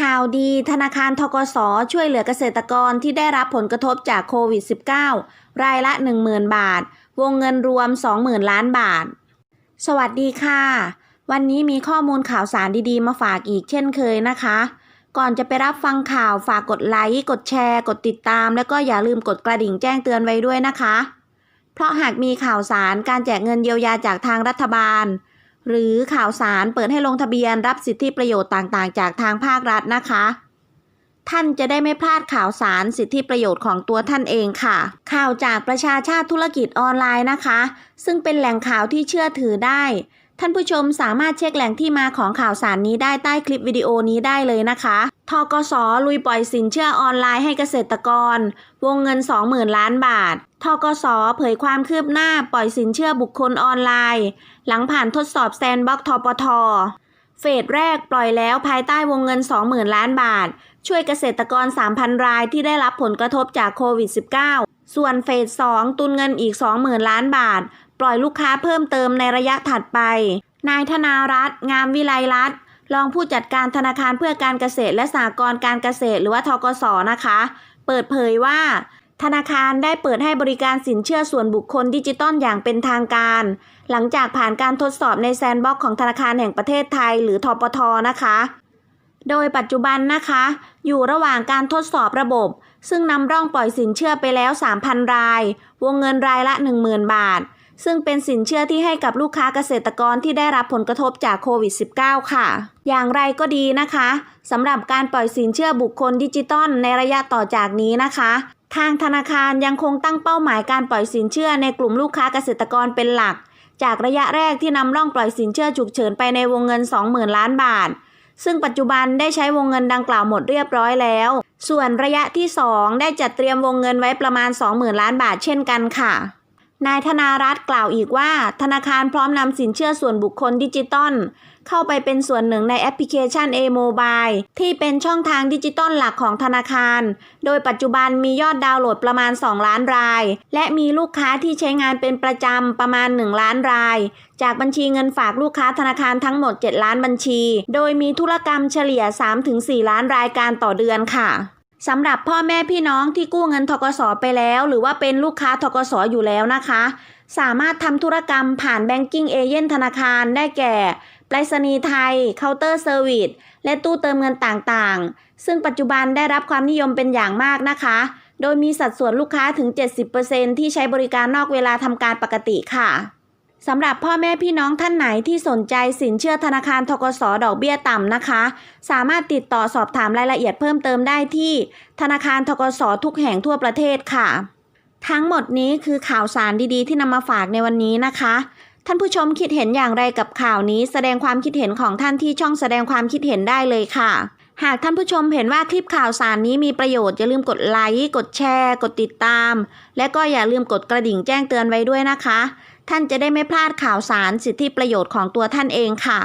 ข่าวดีธนาคารทกสช่วยเหลือเกษตรกรที่ได้รับผลกระทบจากโควิด -19 รายละ 10,000 บาท วงเงินรวม 20,000 ล้านบาท สวัสดีค่ะ วันนี้มีข้อมูลข่าวสารดีๆ มาฝากอีกเช่นเคยนะคะ ก่อนจะไปรับฟังข่าวฝากกดไลค์ กดแชร์ กดติดตาม แล้วก็อย่าลืมกดกระดิ่งแจ้งเตือนไว้ด้วยนะคะ เพราะหากมีข่าวสารการแจกเงินเยียวยาจากทางรัฐบาล หรือข่าวสารเปิดให้ลงทะเบียนรับสิทธิประโยชน์ต่างๆ จากทางภาครัฐนะคะ ท่านจะได้ไม่พลาดข่าวสารสิทธิประโยชน์ของตัวท่านเองค่ะ ข่าวจากประชาชาติธุรกิจออนไลน์นะคะ ซึ่งเป็นแหล่งข่าวที่เชื่อถือได้ ท่านผู้ชมสามารถเช็คแหล่งที่มาของข่าวสารนี้ได้ใต้คลิปวิดีโอนี้ได้เลยนะคะ ทกสลุยปล่อยสินเชื่อออนไลน์ให้เกษตรกร วงเงิน 20,000 ล้านบาท ทกสเผยความคืบหน้าปล่อยสินเชื่อบุคคลออนไลน์ หลังผ่านทดสอบแซนบ็อกทปท เฟสแรกปล่อยแล้วภายใต้วงเงิน 20,000 ล้านบาท ช่วยเกษตรกร 3,000 รายที่ได้รับผลกระทบจากโควิด -19 ส่วนเฟส 2 ตุนเงินอีก 20,000 ล้านบาท ปล่อยลูกค้าเพิ่มเติมในระยะถัดไป นายธนารัตน์งามวิไลรัตน์ รองผู้จัดการธนาคารเพื่อการเกษตรและสหกรณ์การเกษตรหรือว่าทกสนะคะ เปิดเผยว่าธนาคารได้เปิดให้บริการสินเชื่อส่วนบุคคลดิจิตอลอย่างเป็นทางการ หลังจากผ่านการทดสอบในแซนด์บ็อกของธนาคารแห่งประเทศไทยหรือทปทนะคะ โดยปัจจุบันนะคะ อยู่ระหว่างการทดสอบระบบ ซึ่งนำร่องปล่อยสินเชื่อไปแล้ว 3,000 ราย วงเงินรายละ 10,000 บาท ซึ่งเป็นสินเชื่อที่ให้กับลูกค้าเกษตรกรที่ได้รับผลกระทบจากโควิด -19 ค่ะ อย่างไรก็ดีนะคะสำหรับการปล่อยสินเชื่อบุคคลดิจิตอลในระยะต่อจากนี้นะคะ ทางธนาคารยังคงตั้งเป้าหมายการปล่อยสินเชื่อในกลุ่มลูกค้าเกษตรกรเป็นหลัก จากระยะแรกที่นำร่องปล่อยสินเชื่อฉุกเฉินไปในวงเงิน 20,000 ล้านบาท ซึ่งปัจจุบันได้ใช้วงเงินดังกล่าวหมดเรียบร้อยแล้ว ส่วนระยะที่ 2 ได้จัดเตรียมวงเงินไว้ประมาณ 20,000 ล้านบาทเช่นกันค่ะ นายธนารัตน์กล่าวอีกว่า ธนาคารพร้อมนำสินเชื่อส่วนบุคคลดิจิตอลเข้าไปเป็นส่วนหนึ่งในแอปพลิเคชัน A-Mobile ที่เป็นช่องทางดิจิตอลหลักของธนาคาร โดยปัจจุบันมียอดดาวน์โหลดประมาณ 2 ล้านราย และมีลูกค้าที่ใช้งานเป็นประจำประมาณ 1 ล้านราย จากบัญชีเงินฝากลูกค้าธนาคารทั้งหมด 7 ล้านบัญชี โดยมีธุรกรรมเฉลี่ย 3-4 ล้านรายการต่อเดือนค่ะ สำหรับพ่อแม่พี่น้องที่กู้เงินทกสไปแล้ว หรือว่าเป็นลูกค้าทกสอยู่แล้วนะคะ สามารถทำธุรกรรมผ่านแบงกิ้งเอเจนต์ธนาคารได้แก่ไปรษณีย์ไทย เคาน์เตอร์เซอร์วิส และตู้เติมเงินต่างๆ ซึ่งปัจจุบันได้รับความนิยมเป็นอย่างมากนะคะ โดยมีสัดส่วนลูกค้าถึง 70%ที่ใช้บริการนอกเวลาทำการปกติค่ะ สำหรับพ่อแม่พี่น้องท่านไหนที่สนใจสินเชื่อธนาคารทกสดอกเบี้ยต่ำนะคะ สามารถติดต่อสอบถามรายละเอียดเพิ่มเติมได้ที่ ธนาคารทกสทุกแห่งทั่วประเทศค่ะ ทั้งหมดนี้คือข่าวสารดีๆ ที่นำมาฝากในวันนี้นะคะ ท่านผู้ชมคิดเห็นอย่างไรกับข่าวนี้ แสดงความคิดเห็นของท่านที่ช่องแสดงความคิดเห็นได้เลยค่ะ หากท่านผู้ชมเห็นว่าคลิปข่าวสารนี้มีประโยชน์อย่าลืมกดไลค์กดแชร์ กดติดตาม และก็อย่าลืมกดกระดิ่งแจ้งเตือนไว้ด้วยนะคะ ท่านจะได้ไม่พลาดข่าวสารสิทธิประโยชน์ของตัวท่านเองค่ะ